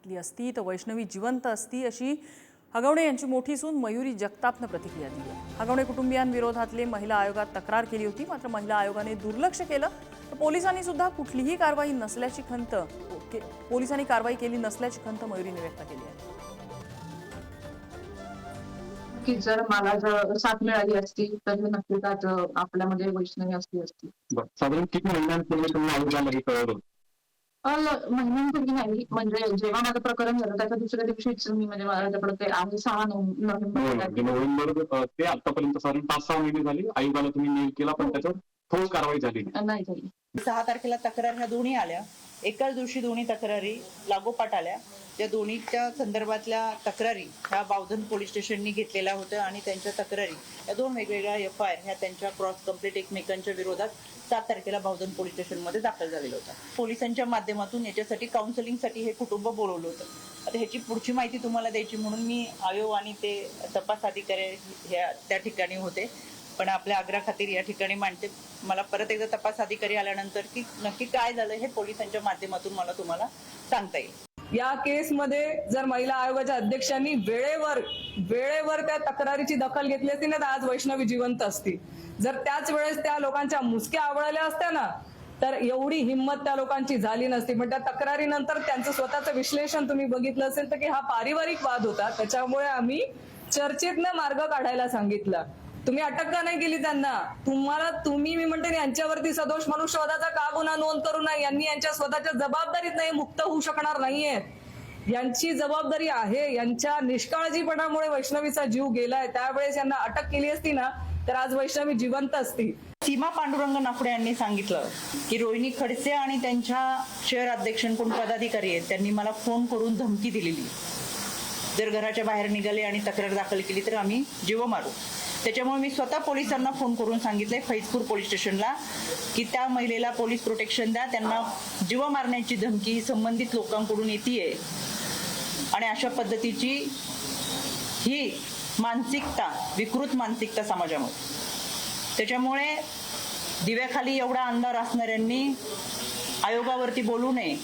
घेतली असती तर वैष्णवी जिवंत असती अशी हगवणे यांची मोठी सून मयुरी जगतापनं प्रतिक्रिया दिली. हगवणे कुटुंबियांविरोधातले महिला आयोगात तक्रार केली होती मात्र महिला आयोगाने दुर्लक्ष केलं. तर पोलिसांनी सुद्धा कुठलीही कारवाई नसल्याची खंत पोलिसांनी कारवाई केली नसल्याची खंत मयुरीने व्यक्त केली आहे. की जर मला जर साथ मिळाली असती तर मी नक्कीच आज आपल्यामध्ये वैष्णवी असली असती. साधारण किती महिन्यांपूर्वी तुम्ही आयोगाला हे कळवलं महिन्यांपूर्वी नाही. म्हणजे जेव्हा माझं प्रकरण झालं त्याच्या दुसऱ्या दिवशीच मी म्हणजे माझ्याकडे ते आहे सहा नोव्हेंबर हो, नोव्हेंबर ते आतापर्यंत साधारण पाच सहा महिने झाले. आयोगाला तुम्ही मेल केला पण त्याच्यावर ठोस कारवाई झाली. नाही. झाली. सहा तारखेला तक्रार ह्या दोन्ही आल्या. एकाच दिवशी दोन्ही तक्रारी लागोपाठ आल्या. त्या दोन्हीच्या संदर्भातल्या तक्रारी ह्या बावधन पोलीस स्टेशननी घेतलेल्या होत्या आणि त्यांच्या तक्रारी या दोन वेगवेगळ्या एफ आय आर ह्या त्यांच्या क्रॉस कंप्लीट एकमेकांच्या विरोधात सात तारखेला बावधन पोलीस स्टेशनमध्ये दाखल झालेलं होतं. पोलिसांच्या माध्यमातून याच्यासाठी काउन्सिलिंगसाठी हे कुटुंब बोलवलं होतं. आता ह्याची पुढची माहिती तुम्हाला द्यायची म्हणून मी आयोग आणि ते तपास अधिकारी ह्या त्या ठिकाणी होते. पण आपल्या आग्रा खातीर या ठिकाणी मांडते. मला परत एकदा तपास अधिकारी आल्यानंतर की नक्की काय झालं हे पोलिसांच्या माध्यमातून मला तुम्हाला सांगता येईल. या केसमध्ये जर महिला आयोगाच्या अध्यक्षांनी वेळेवर वेळेवर त्या तक्रारीची दखल घेतली असती ना तर आज वैष्णवी जिवंत असती. जर त्याच वेळेस त्या लोकांच्या मुसक्या आवळल्या असत्या ना तर एवढी हिंमत त्या लोकांची झाली नसती. पण त्या तक्रारीनंतर त्यांचं स्वतःचं विश्लेषण तुम्ही बघितलं असेल तर की हा पारिवारिक वाद होता. त्याच्यामुळे आम्ही चर्चेतनं मार्ग काढायला सांगितलं. तुम्ही अटक का नाही केली त्यांना? तुम्हाला तुम्ही मी म्हणते यांच्यावरती सदोष मनुष्यवादाचा का गुन्हा नोंद करू नये? यांनी यांच्या स्वतःच्या जबाबदारीत नाही मुक्त होऊ शकणार नाहीये. यांची जबाबदारी आहे यांच्या निष्काळजीपणामुळे वैष्णवीचा जीव गेलाय. त्यावेळेस यांना अटक केली असती ना तर आज वैष्णवी जिवंत असती. सीमा पांडुरंग नाफडे यांनी सांगितलं की रोहिणी खडसे आणि त्यांच्या शहर अध्यक्षांकडून पदाधिकारी आहेत. त्यांनी मला फोन करून धमकी दिलेली. जर घराच्या बाहेर निघाले आणि तक्रार दाखल केली तर आम्ही जीव मारू. त्याच्यामुळे मी स्वतः पोलिसांना फोन करून सांगितले फैजपूर पोलीस स्टेशनला की त्या महिलेला पोलीस प्रोटेक्शन द्या. त्यांना जीव मारण्याची धमकी संबंधित लोकांकडून येते आणि अशा पद्धतीची ही मानसिकता विकृत मानसिकता समाजामध्ये. त्याच्यामुळे दिव्याखाली एवढा अंधार असणाऱ्यांनी आयोगावरती बोलू नये.